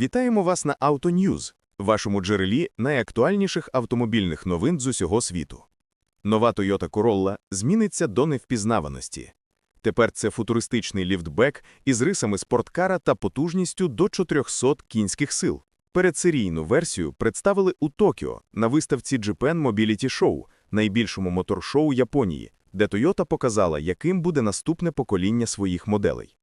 Вітаємо вас на AutoNews, вашому джерелі найактуальніших автомобільних новин з усього світу. Нова Toyota Corolla зміниться до невпізнаваності. Тепер це футуристичний ліфтбек із рисами спорткара та потужністю до 400 кінських сил. Передсерійну версію представили у Токіо на виставці Japan Mobility Show, найбільшому моторшоу Японії, де Toyota показала, яким буде наступне покоління своїх моделей.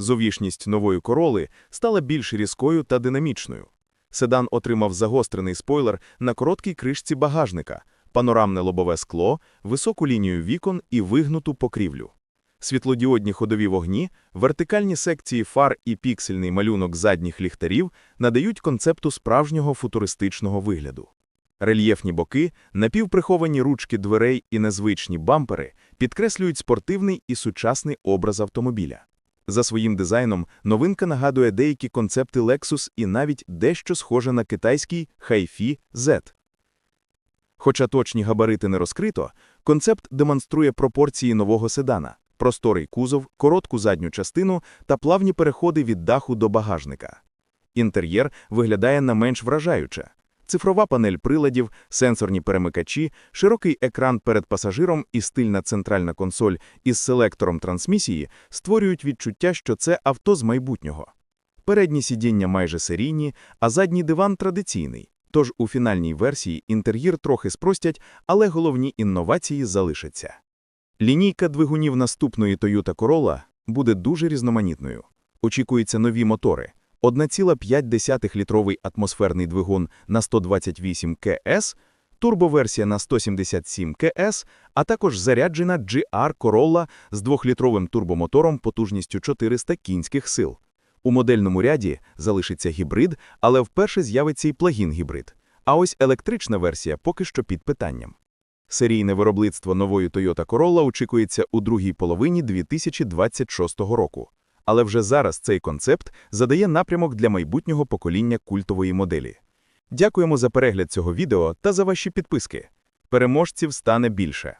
Зовішність нової короли стала більш різкою та динамічною. Седан отримав загострений спойлер на короткій кришці багажника, панорамне лобове скло, високу лінію вікон і вигнуту покрівлю. Світлодіодні ходові вогні, вертикальні секції фар і піксельний малюнок задніх ліхтарів надають концепту справжнього футуристичного вигляду. Рельєфні боки, напівприховані ручки дверей і незвичні бампери підкреслюють спортивний і сучасний образ автомобіля. За своїм дизайном новинка нагадує деякі концепти Lexus і навіть дещо схоже на китайський Hi-Fi Z. Хоча точні габарити не розкрито, концепт демонструє пропорції нового седана, просторий кузов, коротку задню частину та плавні переходи від даху до багажника. Інтер'єр виглядає не менш вражаюче. Цифрова панель приладів, сенсорні перемикачі, широкий екран перед пасажиром і стильна центральна консоль із селектором трансмісії створюють відчуття, що це авто з майбутнього. Передні сидіння майже серійні, а задній диван традиційний. Тож у фінальній версії інтер'єр трохи спростять, але головні інновації залишаться. Лінійка двигунів наступної Toyota Corolla буде дуже різноманітною. Очікуються нові мотори. 1,5-літровий атмосферний двигун на 128 КС, турбоверсія на 177 КС, а також заряджена GR Corolla з 2-літровим турбомотором потужністю 400 кінських сил. У модельному ряді залишиться гібрид, але вперше з'явиться і плагін-гібрид. А ось електрична версія поки що під питанням. Серійне виробництво нової Toyota Corolla очікується у другій половині 2026 року. Але вже зараз цей концепт задає напрямок для майбутнього покоління культової моделі. Дякуємо за перегляд цього відео та за ваші підписки. Переможців стане більше.